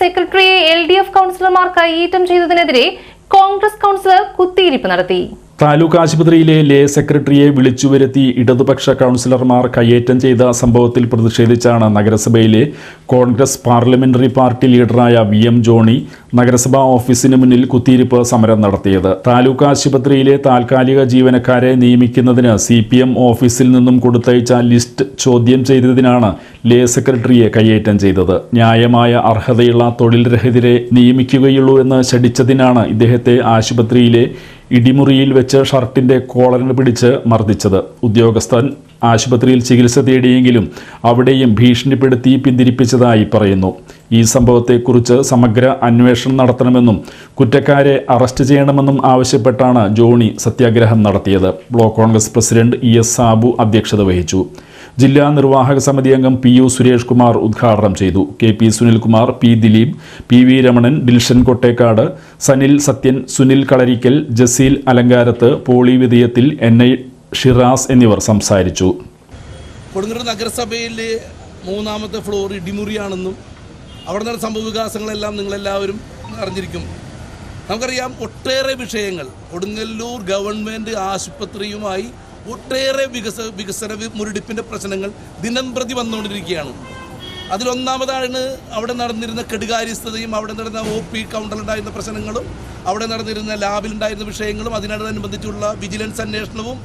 സെക്രട്ടറിയെ L D F കൗൺസിലർമാർ കൈയേറ്റം ചെയ്തതിനെതിരെ കോൺഗ്രസ് കൗൺസിലർ കുത്തിയിരിപ്പ് നടത്തി. താലൂക്ക് ആശുപത്രിയിലെ ലേ സെക്രട്ടറിയെ വിളിച്ചുവരുത്തി ഇടതുപക്ഷ കൗൺസിലർമാർ കയ്യേറ്റം ചെയ്ത സംഭവത്തിൽ പ്രതിഷേധിച്ചാണ് നഗരസഭയിലെ കോൺഗ്രസ് പാർലമെന്ററി പാർട്ടി ലീഡറായ വി എം ജോണി നഗരസഭാ ഓഫീസിന് മുന്നിൽ കുത്തിയിരിപ്പ് സമരം നടത്തിയത്. താലൂക്ക് ആശുപത്രിയിലെ താൽക്കാലിക ജീവനക്കാരെ നിയമിക്കുന്നതിന് സി ഓഫീസിൽ നിന്നും കൊടുത്തയച്ച ലിസ്റ്റ് ചോദ്യം ചെയ്തതിനാണ് ലേ സെക്രട്ടറിയെ കയ്യേറ്റം ചെയ്തത്. ന്യായമായ അർഹതയുള്ള തൊഴിൽ രഹിതരെ നിയമിക്കുകയുള്ളൂ എന്ന് ശഠിച്ചതിനാണ് ഇദ്ദേഹത്തെ ആശുപത്രിയിലെ ഇടിമുറിയിൽ വെച്ച് ഷർട്ടിന്റെ കോളറിന് പിടിച്ച് മർദ്ദിച്ചത്. ഉദ്യോഗസ്ഥൻ ആശുപത്രിയിൽ ചികിത്സ തേടിയെങ്കിലും അവിടെയും ഭീഷണിപ്പെടുത്തി പിന്തിരിപ്പിച്ചതായി പറയുന്നു. ഈ സംഭവത്തെക്കുറിച്ച് സമഗ്ര അന്വേഷണം നടത്തണമെന്നും കുറ്റക്കാരെ അറസ്റ്റ് ചെയ്യണമെന്നും ആവശ്യപ്പെട്ടാണ് ജോണി സത്യാഗ്രഹം നടത്തിയത്. Block Congress president E S Sabu അധ്യക്ഷത വഹിച്ചു. ജില്ലാ നിർവാഹക സമിതി അംഗം പി യു സുരേഷ് കുമാർ ഉദ്ഘാടനം ചെയ്തു. K P Sunilkumar P Dileep P V Ramanan Dilshan Kottekkad Sanil Sathyan Sunil Kalarikkal Jaseel Alankarath Poly വിധേയത്തിൽ N I Shiraz എന്നിവർ സംസാരിച്ചു. കൊടുങ്ങല്ലൂർ നഗരസഭയിലെ മൂന്നാമത്തെ ഫ്ലോർ ഇടിമുറിയാണെന്നും അവിടെ നിന്ന് സംഭവ വികാസങ്ങളെല്ലാം നിങ്ങളെല്ലാവരും അറിഞ്ഞിരിക്കും. നമുക്കറിയാം ഒട്ടേറെ വിഷയങ്ങൾ. കൊടുങ്ങല്ലൂർ ഗവൺമെന്റ് ആശുപത്രിയുമായി ഒട്ടേറെ വികസ വികസന മുരടിപ്പിന്റെ പ്രശ്നങ്ങൾ ദിനം പ്രതി വന്നുകൊണ്ടിരിക്കുകയാണ്. അതിലൊന്നാമതാണ് അവിടെ നടന്നിരുന്ന കെടുകാര്യസ്ഥതയും അവിടെ നടന്ന ഒ പി കൗണ്ടറിലുണ്ടായിരുന്ന പ്രശ്നങ്ങളും അവിടെ നടന്നിരുന്ന ലാബിലുണ്ടായിരുന്ന വിഷയങ്ങളും അതിനോടനുബന്ധിച്ചുള്ള വിജിലൻസ് അന്വേഷണവും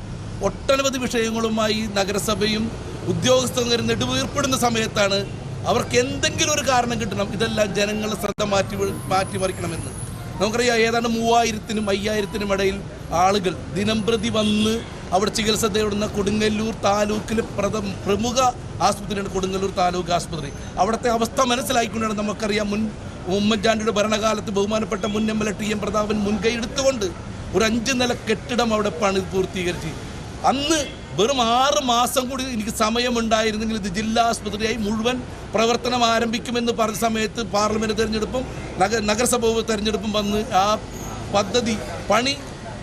ഒട്ടനവധി വിഷയങ്ങളുമായി നഗരസഭയും ഉദ്യോഗസ്ഥർ നെടുവീർപ്പെടുന്ന സമയത്താണ് അവർക്ക് എന്തെങ്കിലും ഒരു കാരണം കിട്ടണം. ഇതെല്ലാം ജനങ്ങളുടെ ശ്രദ്ധ മാറ്റി മാറ്റിമറിക്കണമെന്ന് നമുക്കറിയാം ഏതാണ്ട് മൂവായിരത്തിനും അയ്യായിരത്തിനും ഇടയിൽ ആളുകൾ ദിനംപ്രതി വന്ന് അവിടെ ചികിത്സ തേടുന്ന കൊടുങ്ങല്ലൂർ താലൂക്കിലെ പ്രഥമ പ്രമുഖ ആശുപത്രിയാണ് കൊടുങ്ങല്ലൂർ താലൂക്ക് ആശുപത്രി. അവിടുത്തെ അവസ്ഥ മനസ്സിലാക്കിക്കൊണ്ടാണ് നമുക്കറിയാം മുൻ ഉമ്മൻചാണ്ടിയുടെ ഭരണകാലത്ത് ബഹുമാനപ്പെട്ട മുൻ M L A T M Prathapan മുൻകൈ എടുത്തുകൊണ്ട് ഒരു അഞ്ച് നില കെട്ടിടം അവിടെ പണി പൂർത്തീകരിച്ച്. അന്ന് വെറും ആറ് മാസം കൂടി എനിക്ക് സമയമുണ്ടായിരുന്നെങ്കിൽ ഇത് ജില്ലാ ആസ്പത്രിയായി മുഴുവൻ പ്രവർത്തനം ആരംഭിക്കുമെന്ന് പറഞ്ഞ സമയത്ത് പാർലമെന്റ് തെരഞ്ഞെടുപ്പും നഗ നഗരസഭ തെരഞ്ഞെടുപ്പും വന്ന് ആ പദ്ധതി പണി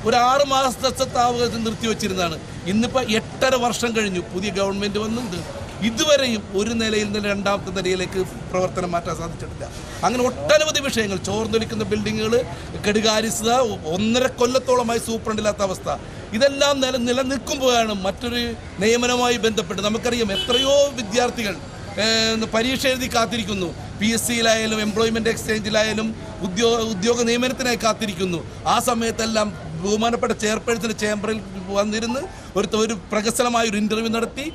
ഒരു ആറ് മാസത്തെ താവകത്തിൽ നിർത്തിവെച്ചിരുന്നതാണ് ഇന്നിപ്പോൾ എട്ടര വർഷം കഴിഞ്ഞു. പുതിയ ഗവൺമെന്റ് വന്നുണ്ട് ഇതുവരെയും ഒരു നിലയിൽ നിന്ന് രണ്ടാമത്തെ നിലയിലേക്ക് പ്രവർത്തനം മാറ്റാൻ സാധിച്ചിട്ടില്ല. അങ്ങനെ ഒട്ടനവധി വിഷയങ്ങൾ ചോർന്നൊലിക്കുന്ന ബിൽഡിങ്ങുകൾ കെടുകാര്യസ്ഥത ഒന്നര കൊല്ലത്തോളമായി സൂപ്രണ്ടില്ലാത്ത അവസ്ഥ. ഇതെല്ലാം നില നിലനിൽക്കുമ്പോഴാണ് മറ്റൊരു നിയമനവുമായി ബന്ധപ്പെട്ട് നമുക്കറിയാം എത്രയോ വിദ്യാർത്ഥികൾ പരീക്ഷ എഴുതി കാത്തിരിക്കുന്നു. പി എസ് സിയിലായാലും എംപ്ലോയ്മെന്റ് എക്സ്ചേഞ്ചിലായാലും ഉദ്യോഗ ഉദ്യോഗ നിയമനത്തിനായി കാത്തിരിക്കുന്നു. ആ സമയത്തെല്ലാം ബഹുമാനപ്പെട്ട ചെയർപേഴ്സന്റെ ചേംബറിൽ വന്നിരുന്ന് ഒരു ഒരു പ്രകസനമായ ഒരു ഇന്റർവ്യൂ നടത്തി.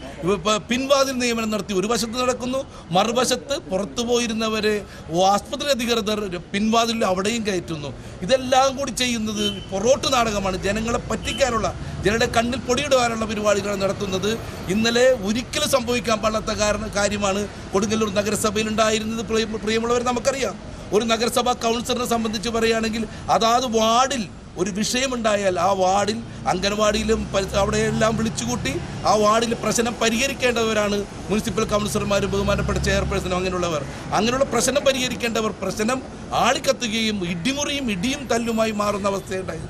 പിൻവാതിൽ നിയമനം നടത്തി. ഒരു വശത്ത് നടക്കുന്നു മറുവശത്ത് പുറത്തു പോയിരുന്നവരെ ആസ്പത്രി അധികൃതർ പിൻവാതിലിൽ അവിടെയും കയറ്റുന്നു. ഇതെല്ലാം കൂടി ചെയ്യുന്നത് പൊറോട്ട് നാടകമാണ്. ജനങ്ങളെ പറ്റിക്കാനുള്ള ജനങ്ങളുടെ കണ്ണിൽ പൊടിയിടുവാനുള്ള പരിപാടികൾ നടത്തുന്നത്. ഇന്നലെ ഒരിക്കലും സംഭവിക്കാൻ പാടാത്ത കാരണം കാര്യമാണ് കൊടുങ്ങല്ലൂർ നഗരസഭയിൽ ഉണ്ടായിരുന്നത്. പ്രിയ- പ്രിയമുള്ളവർ നമുക്കറിയാം. ഒരു നഗരസഭാ കൗൺസിലറിനെ സംബന്ധിച്ച് പറയുകയാണെങ്കിൽ അതാത് വാർഡിൽ ഒരു വിഷയമുണ്ടായാൽ ആ വാർഡിൽ അംഗൻവാടിയിലും അവിടെയെല്ലാം വിളിച്ചുകൂട്ടി ആ വാർഡിൽ പ്രശ്നം പരിഹരിക്കേണ്ടവരാണ് മുനിസിപ്പൽ കൗൺസിലർമാരും ബഹുമാനപ്പെട്ട ചെയർപേഴ്സണും അങ്ങനെയുള്ളവർ. അങ്ങനെയുള്ള പ്രശ്നം പരിഹരിക്കേണ്ടവർ പ്രശ്നം ആളിക്കത്തുകയും ഇടിമുറിയും ഇടിയും തല്ലുമായി മാറുന്ന അവസ്ഥയുണ്ടായി.